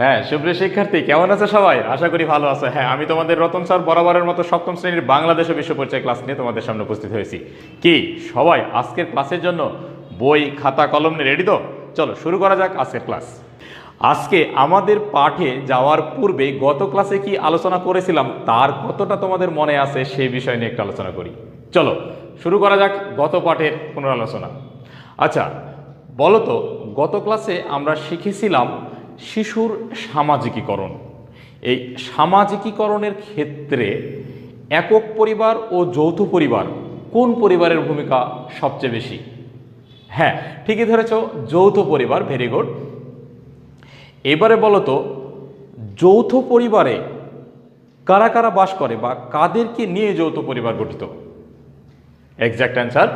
হ্যাঁ সুপ্রিয় শিক্ষার্থী, কেমন আছে সবাই? আশা করি ভালো আছে। হ্যাঁ আমি তোমাদের রতন স্যার বরাবরের মতো সপ্তম শ্রেণির বাংলাদেশ ও বিশ্ব পরিচয় ক্লাস নিয়ে তোমাদের সামনে উপস্থিত হয়েছি। কি, সবাই আজকের ক্লাসের জন্য বই, খাতা, কলম নিয়ে রেডি তো? চলো, শুরু করা যাক আজকের ক্লাস। আজকে আমাদের পাঠে যাওয়ার পূর্বে গত ক্লাসে কি আলোচনা করেছিলাম, তার কতটা তোমাদের মনে আছে সেই বিষয় নিয়ে একটু আলোচনা করি। চলো, শুরু করা যাক গত পাঠের পুনরালোচনা। আচ্ছা বলো তো, গত ক্লাসে আমরা শিখেছিলাম শিশুর সামাজিকীকরণ। এই সামাজিকীকরণের ক্ষেত্রে একক পরিবার ও যৌথ পরিবার কোন পরিবারের ভূমিকা সবচেয়ে বেশি? হ্যাঁ ঠিকই ধরেছ, যৌথ পরিবার ভেরি গুড এবারে বলো তো, যৌথ পরিবারে কারা কারা বাস করে বা কাদেরকে নিয়ে যৌথ পরিবার গঠিত? এক্স্যাক্ট অ্যান্সার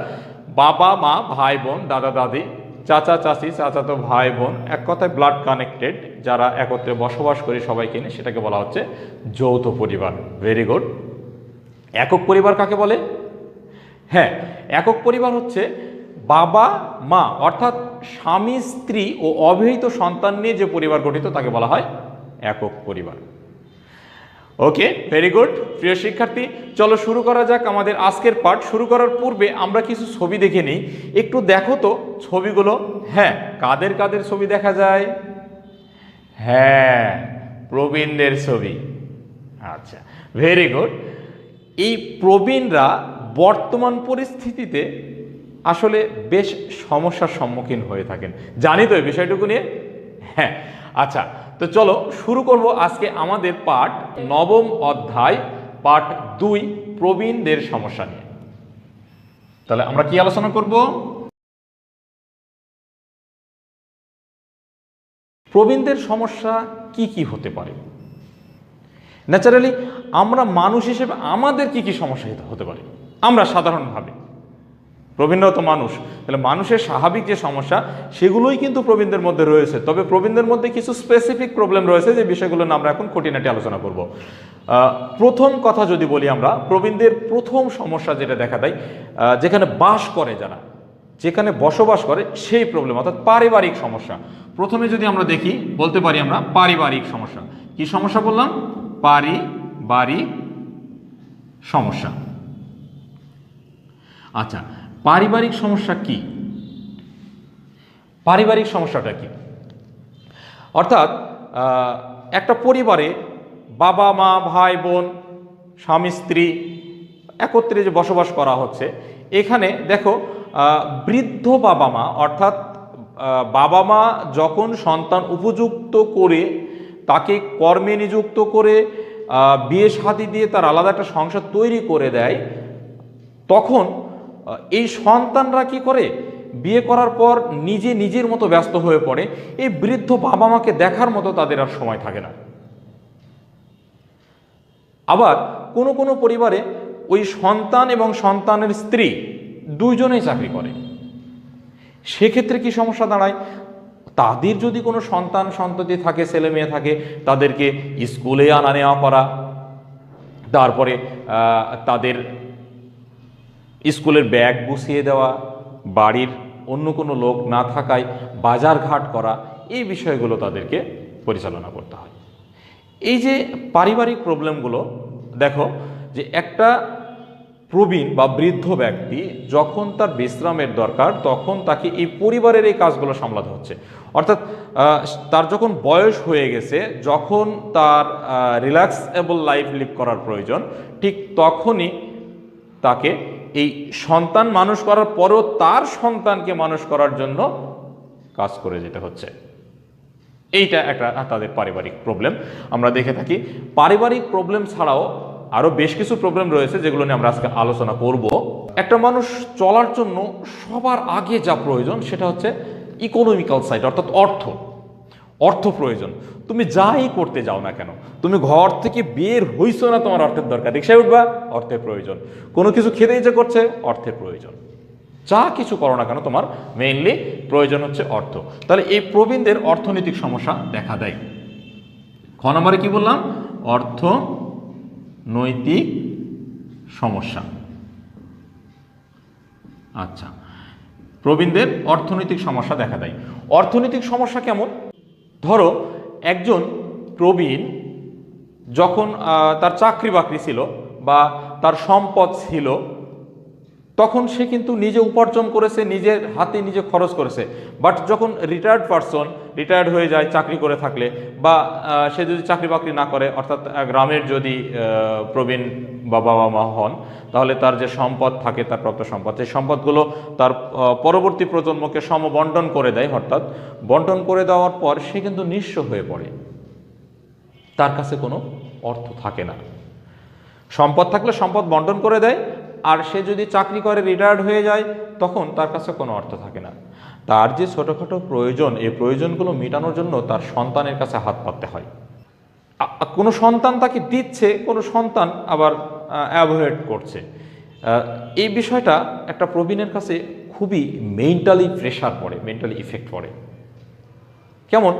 বাবা, মা, ভাই, বোন, দাদা, দাদি চাচা, চাচি, চাচাতো ভাই, বোন, এক কথায় ব্লাড কানেক্টেড যারা একত্রে বসবাস করে সবাইকে নিয়ে, সেটাকে বলা হচ্ছে যৌথ পরিবার। ভেরি গুড একক পরিবার কাকে বলে? হ্যাঁ একক পরিবার হচ্ছে বাবা, মা, অর্থাৎ স্বামী, স্ত্রী ও অবিবাহিত সন্তান নিয়ে যে পরিবার গঠিত, তাকে বলা হয় একক পরিবার। ওকে ভেরি গুড প্রিয় শিক্ষার্থী, চলো শুরু করা যাক আমাদের আজকের পাঠ। শুরু করার পূর্বে আমরা কিছু ছবি দেখে নিই। একটু দেখো তো ছবিগুলো। হ্যাঁ কাদের কাদের ছবি দেখা যায়? হ্যাঁ প্রবীণদের ছবি। আচ্ছা ভেরি গুড এই প্রবীণরা বর্তমান পরিস্থিতিতে আসলে বেশ সমস্যার সম্মুখীন হয়ে থাকেন। জানি তো এই বিষয়টুকু নিয়ে। হ্যাঁ আচ্ছা তো চলো শুরু করব আজকে আমাদের পাঠ নবম অধ্যায়, পাঠ দুই, প্রবীণদের সমস্যা নিয়ে। তাহলে আমরা কি আলোচনা করব? প্রবীণদের সমস্যা কি কি হতে পারে? ন্যাচারালি আমরা মানুষ হিসেবে আমাদের কি কি সমস্যা হতে- পারে? আমরা সাধারণভাবে প্রবীণরাও তো মানুষ। তাহলে মানুষের স্বাভাবিক যে সমস্যা, সেগুলোই কিন্তু প্রবীণদের মধ্যে রয়েছে। তবে প্রবীণদের মধ্যে কিছু স্পেসিফিক প্রবলেম রয়েছে যে বিষয়গুলো আমরা এখন খুঁটিনাটি আলোচনা করব। প্রথম কথা যদি বলি আমরা, প্রবীণদের প্রথম সমস্যা যেটা দেখা দেয় যেখানে বাস করে যারা, যেখানে বসবাস করে, সেই প্রবলেম অর্থাৎ পারিবারিক সমস্যা। প্রথমে যদি আমরা দেখি, বলতে পারি আমরা পারিবারিক সমস্যা। কি সমস্যা বললাম? পারিবারিক সমস্যা। আচ্ছা পারিবারিক সমস্যা কি? পারিবারিক সমস্যাটা কি? অর্থাৎ একটা পরিবারে বাবা, মা, ভাই, বোন, স্বামী, স্ত্রী একত্রে যে বসবাস করা হচ্ছে, এখানে দেখো বৃদ্ধ বাবা মা, অর্থাৎ বাবা মা যখন সন্তান উপযুক্ত করে, তাকে কর্মে নিযুক্ত করে বিয়ে শাদি দিয়ে তার আলাদা একটা সংসার তৈরি করে দেয়, তখন এই সন্তানরা কি করে? বিয়ে করার পর নিজে নিজের মতো ব্যস্ত হয়ে পড়ে। এই বৃদ্ধ বাবা মাকে দেখার মতো তাদের আর সময় থাকে না। আবার কোনো কোনো পরিবারে ওই সন্তান এবং সন্তানের স্ত্রী দুইজনেই চাকরি করে। সেক্ষেত্রে কি সমস্যা দাঁড়ায়? তাদের যদি কোনো সন্তান সন্ততি থাকে, ছেলে মেয়ে থাকে, তাদেরকে স্কুলে আনা নেওয়া করা, তারপরে তাদের স্কুলের ব্যাগ গুছিয়ে দেওয়া, বাড়ির অন্য কোনো লোক না থাকায় বাজার ঘাট করা, এই বিষয়গুলো তাদেরকে পরিচালনা করতে হয়। এই যে পারিবারিক প্রবলেমগুলো, দেখো যে একটা প্রবীণ বা বৃদ্ধ ব্যক্তি যখন তার বিশ্রামের দরকার, তখন তাকে এই পরিবারের এই কাজগুলো সামলাতে হচ্ছে। অর্থাৎ তার যখন বয়স হয়ে গেছে, যখন তার রিল্যাক্সেবল লাইফ লিভ করার প্রয়োজন, ঠিক তখনই তাকে এই সন্তান মানুষ করার পরও তার সন্তানকে মানুষ করার জন্য কাজ করে যেতে হচ্ছে। এইটা একটা তাদের পারিবারিক প্রবলেম আমরা দেখে থাকি, পারিবারিক প্রবলেম ছাড়াও আরও বেশ কিছু প্রবলেম রয়েছে যেগুলো নিয়ে আমরা আজকে আলোচনা করব। একটা মানুষ চলার জন্য সবার আগে যা প্রয়োজন সেটা হচ্ছে ইকোনমিক্যাল সাইড অর্থাৎ অর্থ। অর্থ প্রয়োজন। তুমি যাই করতে যাও না কেন, তুমি ঘর থেকে বের হইছো না তোমার অর্থের দরকার। রিক্সায় উঠবা, অর্থের প্রয়োজন। কোনো কিছু খেতে ইচ্ছে করছে, অর্থের প্রয়োজন। যা কিছু করো না কেন, তোমার মেইনলি প্রয়োজন হচ্ছে অর্থ। তাহলে এই প্রবীণদের অর্থনৈতিক সমস্যা দেখা দেয়। খ নম্বরে কি বললাম? অর্থ নৈতিক সমস্যা। আচ্ছা। প্রবীণদের অর্থনৈতিক সমস্যা দেখা দেয়। অর্থনৈতিক সমস্যা কেমন? ধরো একজন প্রবীণ যখন তার চাকরি বাকরি ছিল বা তার সম্পদ ছিল তখন সে কিন্তু নিজে উপার্জন করেছে, নিজের হাতে নিজে খরচ করেছে। বাট যখন রিটায়ার্ড পারসন রিটায়ার্ড হয়ে যায়, চাকরি করে থাকলে, বা সে যদি চাকরি বাকরি না করে, অর্থাৎ গ্রামের যদি প্রবীণ বাবা মা হন, তাহলে তার যে সম্পদ থাকে, তার প্রাপ্ত সম্পদ। সেই সম্পদগুলো তার পরবর্তী প্রজন্মকে সমবন্টন করে দেয়, অর্থাৎ বন্টন করে দেওয়ার পর সে কিন্তু নিঃস্ব হয়ে পড়ে। তার কাছে কোনো অর্থ থাকে না। সম্পদ থাকলে সম্পদ বন্টন করে দেয় আর সে যদি চাকরি করে রিটায়ার্ড হয়ে যায়, তখন তার কাছে কোনো অর্থ থাকে না। তার যে ছোটোখাটো প্রয়োজন, এই প্রয়োজনগুলো মেটানোর জন্য তার সন্তানের কাছে হাত পাততে হয়। কোনো সন্তান তাকে দিচ্ছে, কোনো সন্তান আবার অ্যাভয়েড করছে। এই বিষয়টা একটা প্রবীণের কাছে খুবই মেন্টালি প্রেশার পড়ে মেন্টালি ইফেক্ট পড়ে। কেমন?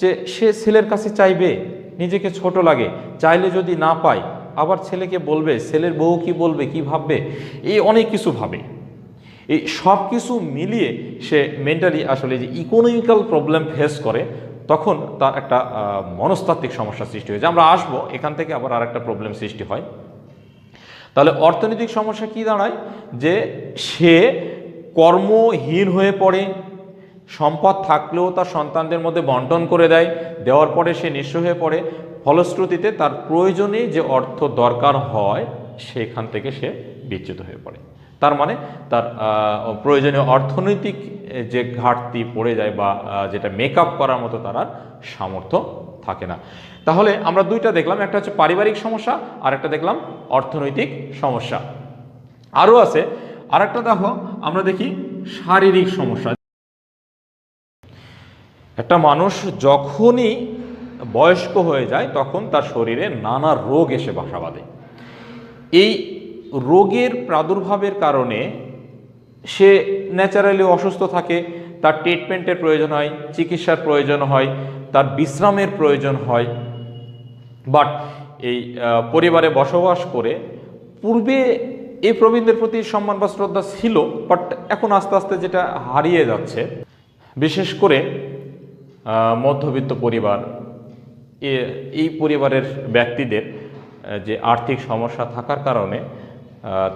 যে সে ছেলের কাছে চাইবে, নিজেকে ছোট লাগে, চাইলে যদি না পায় আবার ছেলেকে বলবে, ছেলের বউ কি বলবে, কি ভাববে? এই অনেক কিছু ভাবে। এই সব কিছু মিলিয়ে সে মেন্টালি আসলে যে ইকোনমিক্যাল প্রবলেম ফেস করে, তখন তার একটা মনস্তাত্ত্বিক সমস্যা সৃষ্টি হয়েছে আমরা আসব, এখান থেকে আবার আর একটা প্রবলেম সৃষ্টি হয়। তাহলে অর্থনৈতিক সমস্যা কি দাঁড়ায়? যে সে কর্মহীন হয়ে পড়ে, সম্পদ থাকলেও তার সন্তানদের মধ্যে বন্টন করে দেয়, দেওয়ার পরে সে নিঃস্ব হয়ে পড়ে। ফলশ্রুতিতে তার প্রয়োজনে যে অর্থ দরকার হয়, সেখান থেকে সে বিচ্যুত হয়ে পড়ে। তার মানে তার প্রয়োজনীয় অর্থনৈতিক যে ঘাটতি পড়ে যায় বা যেটা মেকআপ করার মতো তার আর সামর্থ্য থাকে না। তাহলে আমরা দুইটা দেখলাম, একটা হচ্ছে পারিবারিক সমস্যা, আর একটা দেখলাম অর্থনৈতিক সমস্যা। আরও আছে আর একটা দেখো, আমরা দেখি শারীরিক সমস্যা। একটা মানুষ যখনই বয়স্ক হয়ে যায়, তখন তার শরীরে নানা রোগ এসে বাসা বাঁধে। এই রোগের প্রাদুর্ভাবের কারণে সে ন্যাচারালি অসুস্থ থাকে, তার ট্রিটমেন্টের প্রয়োজন হয়, চিকিৎসার প্রয়োজন হয়, তার বিশ্রামের প্রয়োজন হয়। বাট এই পরিবারে বসবাস করে পূর্বে এই প্রবীণদের প্রতি সম্মান বা শ্রদ্ধা ছিল বাট এখন আস্তে আস্তে যেটা হারিয়ে যাচ্ছে, বিশেষ করে মধ্যবিত্ত পরিবার এই পরিবারের ব্যক্তিদের যে আর্থিক সমস্যা থাকার কারণে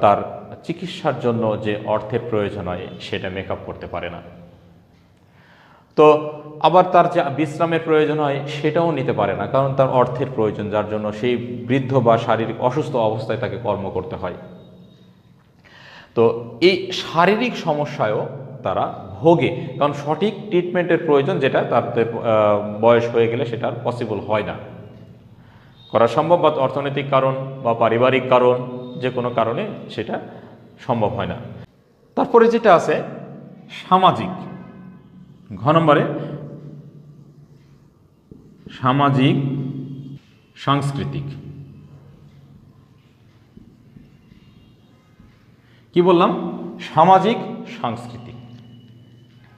তার চিকিৎসার জন্য যে অর্থের প্রয়োজন হয়, সেটা মেকআপ করতে পারে না। তো আবার তার যে বিশ্রামের প্রয়োজন হয়, সেটাও নিতে পারে না, কারণ তার অর্থের প্রয়োজন, যার জন্য সেই বৃদ্ধ বা শারীরিক অসুস্থ অবস্থায় তাকে কর্ম করতে হয়। তো এই শারীরিক সমস্যায়ও তারা ভোগে। কারণ সঠিক ট্রিটমেন্টের প্রয়োজন যেটা তার বয়স হয়ে গেলে সেটা আর পসিবল হয় না। করা সম্ভব বা অর্থনৈতিক কারণ বা পারিবারিক কারণ যে কোনো কারণে সেটা সম্ভব হয় না। তারপরে যেটা আছে, সামাজিক। ঘ নম্বরে, সামাজিক, সাংস্কৃতিক। কি বললাম? সামাজিক, সাংস্কৃতিক।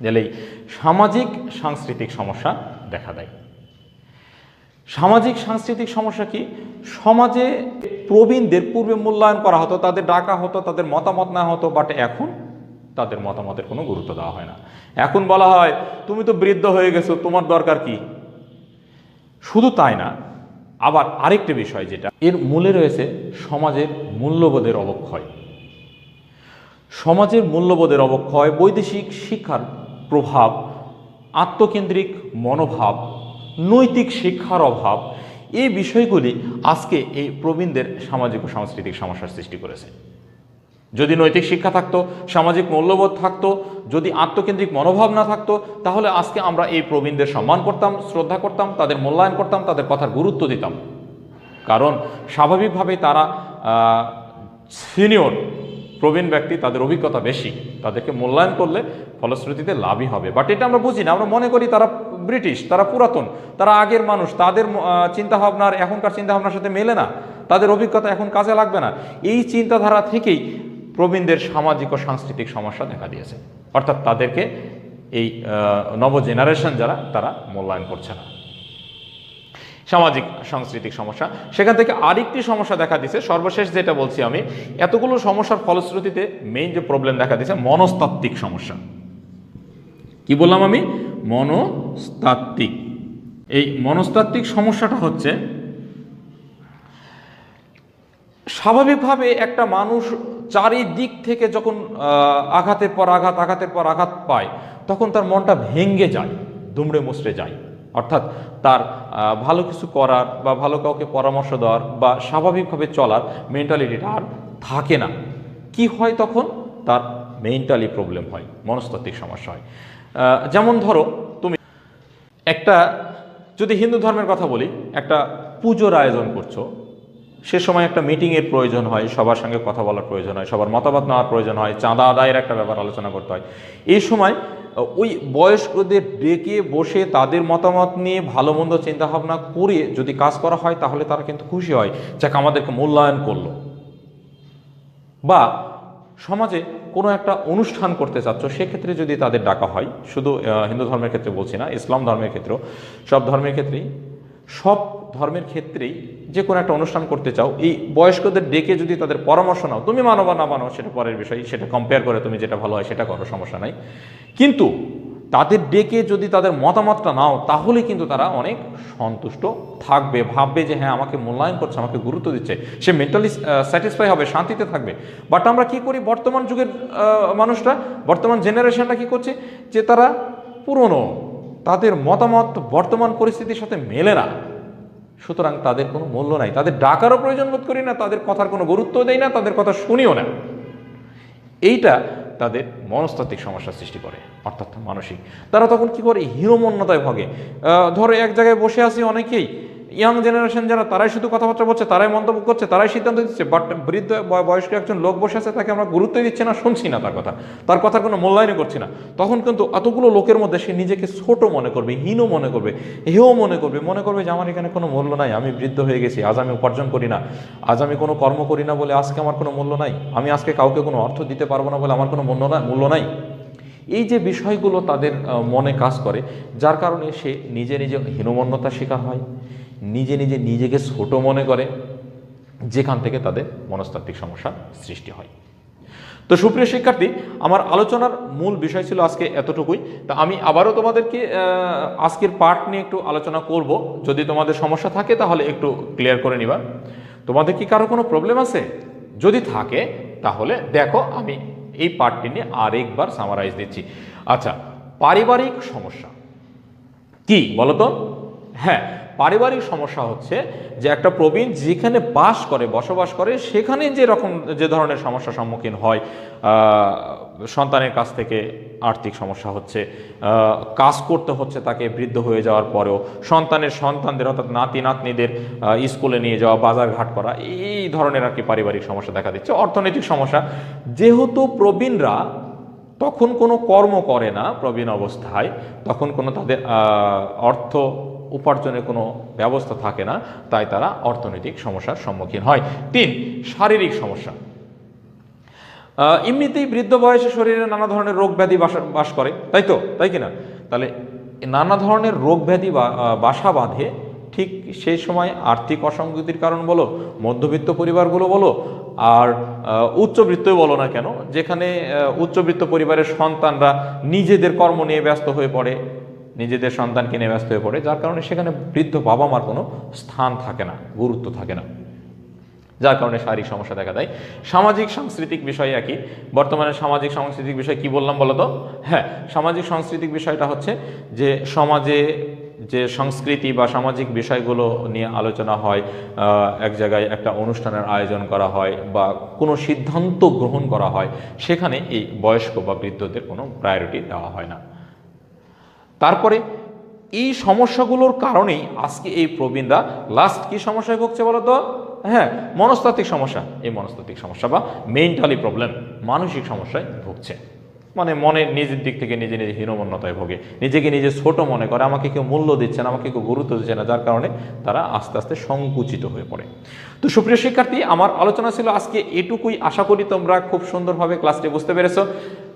গেলেই সামাজিক, সাংস্কৃতিক সমস্যা দেখা দেয়। সামাজিক, সাংস্কৃতিক সমস্যা কি? সমাজে প্রবীণদের পূর্বে মূল্যায়ন করা হতো, তাদের ডাকা হতো, তাদের মতামত নেওয়া হতো বাট এখন তাদের মতামতের কোনো গুরুত্ব দেওয়া হয় না। এখন বলা হয়, তুমি তো বৃদ্ধ হয়ে গেছো, তোমার দরকার কি? শুধু তাই না, আবার আরেকটা বিষয় যেটা, এর মূলে রয়েছে সমাজের মূল্যবোধের অবক্ষয়। সমাজের মূল্যবোধের অবক্ষয় বৈদেশিক শিক্ষার প্রভাব, আত্মকেন্দ্রিক মনোভাব, নৈতিক শিক্ষার অভাব, এই বিষয়গুলি আজকে এই প্রবীণদের সামাজিক ও সাংস্কৃতিক সমস্যার সৃষ্টি করেছে। যদি নৈতিক শিক্ষা থাকতো, সামাজিক মূল্যবোধ থাকতো, যদি আত্মকেন্দ্রিক মনোভাব না থাকতো, তাহলে আজকে আমরা এই প্রবীণদের সম্মান করতাম, শ্রদ্ধা করতাম, তাদের মূল্যায়ন করতাম, তাদের কথার গুরুত্ব দিতাম। কারণ স্বাভাবিকভাবেই তারা সিনিয়র প্রবীণ ব্যক্তি তাদের অভিজ্ঞতা বেশি, তাদেরকে মূল্যায়ন করলে ফলশ্রুতিতে লাভই হবে। বাট এটা আমরা বুঝি না, আমরা মনে করি তারা ব্রিটিশ তারা পুরাতন, তারা আগের মানুষ, তাদের চিন্তাভাবনার এখনকার চিন্তাভাবনার সাথে মেলে না, তাদের অভিজ্ঞতা এখন কাজে লাগবে না। এই চিন্তাধারা থেকেই প্রবীণদের সামাজিক ও সাংস্কৃতিক সমস্যা দেখা দিয়েছে। অর্থাৎ তাদেরকে এই নব জেনারেশন যারা, তারা মূল্যায়ন করছে না। সামাজিক, সাংস্কৃতিক সমস্যা। সেখান থেকে আরেকটি সমস্যা দেখা দিছে। সর্বশেষ যেটা বলছি আমি, এতগুলো সমস্যার ফলশ্রুতিতে মেইন যে প্রবলেম দেখা দিছে, মনস্তাত্ত্বিক সমস্যা। কি বললাম আমি? মনস্তাত্ত্বিক। এই মনস্তাত্ত্বিক সমস্যাটা হচ্ছে, স্বাভাবিকভাবে একটা মানুষ চারিদিক থেকে যখন আঘাতের পর আঘাত, আঘাতের পর আঘাত পায়, তখন তার মনটা ভেঙ্গে যায়, দুমড়ে মুচড়ে যায়। অর্থাৎ তার ভালো কিছু করার বা ভালো কাউকে পরামর্শ দেওয়ার বা স্বাভাবিকভাবে চলার মেন্টালিটিটা আর থাকে না। কি হয় তখন? তার মেন্টালি প্রবলেম হয়, মনস্তাত্ত্বিক সমস্যা হয়। যেমন ধরো, তুমি একটা, যদি হিন্দু ধর্মের কথা বলি, একটা পুজোর আয়োজন করছ সে সময় একটা মিটিংয়ের প্রয়োজন হয়, সবার সঙ্গে কথা বলার প্রয়োজন হয়, সবার মতামত নেওয়ার প্রয়োজন হয়, চাঁদা আদায়ের একটা ব্যাপার আলোচনা করতে হয়। এই সময় ওই বয়স্কদের ডেকে বসে তাদের মতামত নিয়ে ভালো মন্দ চিন্তাভাবনা করে যদি কাজ করা হয়, তাহলে তারা কিন্তু খুশি হয়। যাক, আমাদেরকে মূল্যায়ন করল। বা সমাজে কোনো একটা অনুষ্ঠান করতে চাচ্ছ, সেক্ষেত্রে যদি তাদের ডাকা হয়, শুধু হিন্দু ধর্মের ক্ষেত্রে বলছি না, ইসলাম ধর্মের ক্ষেত্রেও, সব ধর্মের ক্ষেত্রেই সব ধর্মের ক্ষেত্রেই যে কোনো একটা অনুষ্ঠান করতে চাও, এই বয়স্কদের ডেকে যদি তাদের পরামর্শ নাও, তুমি মানো বা না মানো, সেটা পরের বিষয়, সেটা কম্পেয়ার করে তুমি যেটা ভালো হয় সেটা করো, সমস্যা নাই। কিন্তু তাদের ডেকে যদি তাদের মতামতটা নাও তাহলে কিন্তু তারা অনেক সন্তুষ্ট থাকবে, ভাববে যে হ্যাঁ আমাকে মূল্যায়ন করছে, আমাকে গুরুত্ব দিচ্ছে। সে মেন্টালি স্যাটিসফাই হবে, শান্তিতে থাকবে। বাট আমরা কি করি বর্তমান যুগের মানুষরা, বর্তমান জেনারেশনটা কি করছে? যে তারা পুরনো তাদের মতামত বর্তমান পরিস্থিতির সাথে মেলে না। সুতরাং তাদের কোনো মূল্য নাই। তাদের ডাকারও প্রয়োজন বোধ করি না, তাদের কথার কোনো গুরুত্ব দেই না, তাদের কথা শুনিও না। এইটা তাদের মনস্তাত্ত্বিক সমস্যার সৃষ্টি করে, অর্থাৎ মানসিক। তারা তখন কি করে? হিরোমন্যতায় ভগে। ধরো এক জায়গায় বসে আছি অনেকেই ইয়াং জেনারেশন যারা, তারাই শুধু কথাবার্তা বলছে, তারাই মন্তব্য করছে, তারাই সিদ্ধান্ত দিচ্ছে বাট বৃদ্ধ, বয়- বয়স্ক একজন লোক বসে আছে, তাকে আমরা গুরুত্ব দিচ্ছি না, শুনছি না তার কথা। তার কথার কোনো মূল্যায়নই করছি না। তখন কিন্তু এতগুলো লোকের মধ্যে সে নিজেকে ছোট মনে করবে, হীন মনে করবে, হেও মনে করবে মনে করবে যে, আমার এখানে কোনো মূল্য নাই, আমি বৃদ্ধ হয়ে গেছি, আজ আমি উপার্জন করি না, আজ আমি কোনো কর্ম করি না বলে আজকে আমার কোনো মূল্য নাই, আমি আজকে কাউকে কোনো অর্থ দিতে পারব না বলে আমার কোনো মূল্য না, মূল্য নাই। এই যে বিষয়গুলো তাদের মনে কাজ করে, যার কারণে সে নিজে নিজে হীনমন্যতার শিকার হয় নিজে নিজে নিজেকে ছোট মনে করে, যেখান থেকে তাদের মনস্তাত্ত্বিক সমস্যার সৃষ্টি হয়। তো সুপ্রিয় শিক্ষার্থী, আমার আলোচনার মূল বিষয় ছিল আজকে এতটুকুই। তা আমি আবারও তোমাদেরকে আজকের পার্ট নিয়ে একটু আলোচনা করব। যদি তোমাদের সমস্যা থাকে, তাহলে একটু ক্লিয়ার করে নিবা। তোমাদের কি কারও কোনো প্রবলেম আছে? যদি থাকে, তাহলে দেখো, আমি এই পার্টটি নিয়ে আরেকবার সামারাইজ দিচ্ছি। আচ্ছা পারিবারিক সমস্যা। কি বলতো? হ্যাঁ পারিবারিক সমস্যা হচ্ছে যে একটা প্রবীণ যেখানে বাস করে, বসবাস করে সেখানে যে রকম, যে ধরনের সমস্যার সম্মুখীন হয় সন্তানের কাছ থেকে আর্থিক সমস্যা হচ্ছে কাজ করতে হচ্ছে তাকে বৃদ্ধ হয়ে যাওয়ার পরেও, সন্তানের সন্তানদের অর্থাৎ নাতি, নাতনিদের স্কুলে নিয়ে যাওয়া বাজার ঘাট করা, এই ধরনের আর কি পারিবারিক সমস্যা দেখা দিচ্ছে। অর্থনৈতিক সমস্যা, যেহেতু প্রবীণরা তখন কোনো কর্ম করে না প্রবীণ অবস্থায়, তখন কোনো তাদের অর্থ উপার্জনের কোনো ব্যবস্থা থাকে না, তাই তারা অর্থনৈতিক সমস্যার সম্মুখীন হয়। তিন, শারীরিক সমস্যা। এমনিতেই বৃদ্ধ বয়সে শরীরে নানা ধরনের রোগ ব্যাধি বাসা করে, তাই তো? তাই কি না তাহলে নানা ধরনের রোগ ব্যাধি বাসা বাঁধে, ঠিক সেই সময় আর্থিক অসঙ্গতির কারণ বলো, মধ্যবিত্ত পরিবারগুলো বলো, আর উচ্চবিত্তই বলো না কেন, যেখানে উচ্চবিত্ত পরিবারের সন্তানরা নিজেদের কর্ম নিয়ে ব্যস্ত হয়ে পড়ে নিজেদের সন্তানকে নিয়ে ব্যস্ত হয়ে পড়ে, যার কারণে সেখানে বৃদ্ধ বাবা মার কোনো স্থান থাকে না, গুরুত্ব থাকে না। যার কারণে শারীরিক সমস্যা দেখা দেয়। সামাজিক সাংস্কৃতিক বিষয় একই। বর্তমানে সামাজিক সাংস্কৃতিক বিষয় কি বললাম বলতো? হ্যাঁ সামাজিক সাংস্কৃতিক বিষয়টা হচ্ছে যে সমাজে যে সংস্কৃতি বা সামাজিক বিষয়গুলো নিয়ে আলোচনা হয় এক জায়গায় একটা অনুষ্ঠানের আয়োজন করা হয় বা কোনো সিদ্ধান্ত গ্রহণ করা হয়, সেখানে এই বয়স্ক বা বৃদ্ধদের কোনো প্রায়োরিটি দেওয়া হয় না। তারপরে এই সমস্যাগুলোর কারণেই আজকে এই প্রবীণরা লাস্ট কি সমস্যায় ভুগছে বলো তো হ্যাঁ মনস্তাত্ত্বিক সমস্যা। এই মনস্তাত্ত্বিক সমস্যা বা মেন্টালি প্রবলেম মানসিক সমস্যায় ভুগছে। মানে মনে নিজের দিক থেকে নিজে নিজে হীনমন্যতায় ভোগে। নিজেকে নিজে ছোট মনে করে, আমাকে কেউ মূল্য দিচ্ছে না, আমাকে কেউ গুরুত্ব দিচ্ছে না, যার কারণে তারা আস্তে আস্তে সংকুচিত হয়ে পড়ে। তো সুপ্রিয় শিক্ষার্থী, আমার আলোচনা ছিল আজকে এটুকুই। আশা করি তোমরা খুব সুন্দরভাবে ক্লাসটি বুঝতে পেরেছ।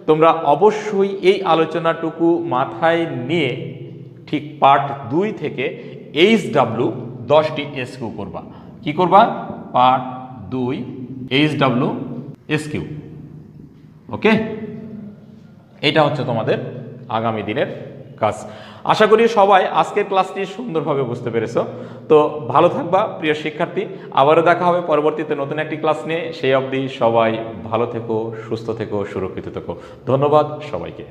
তোমরা অবশ্যই এই আলোচনাটুকু মাথায় নিয়ে ঠিক পার্ট দুই থেকে এইচ ডাব্লু দশটি এসকিউ করবা। কি করবা? পার্ট দুই এইচ ডাব্লু এসকিউ। ওকে? এটা হচ্ছে তোমাদের আগামী দিনের কাজ। আশা করি সবাই আজকের ক্লাসটি সুন্দরভাবে বুঝতে পেরেছ। তো ভালো থাকবা, প্রিয় শিক্ষার্থী। আবারও দেখা হবে পরবর্তীতে নতুন একটি ক্লাস নিয়ে। সেই অবধি সবাই ভালো থেকো, সুস্থ থেকো, সুরক্ষিত থেকো। ধন্যবাদ সবাইকে।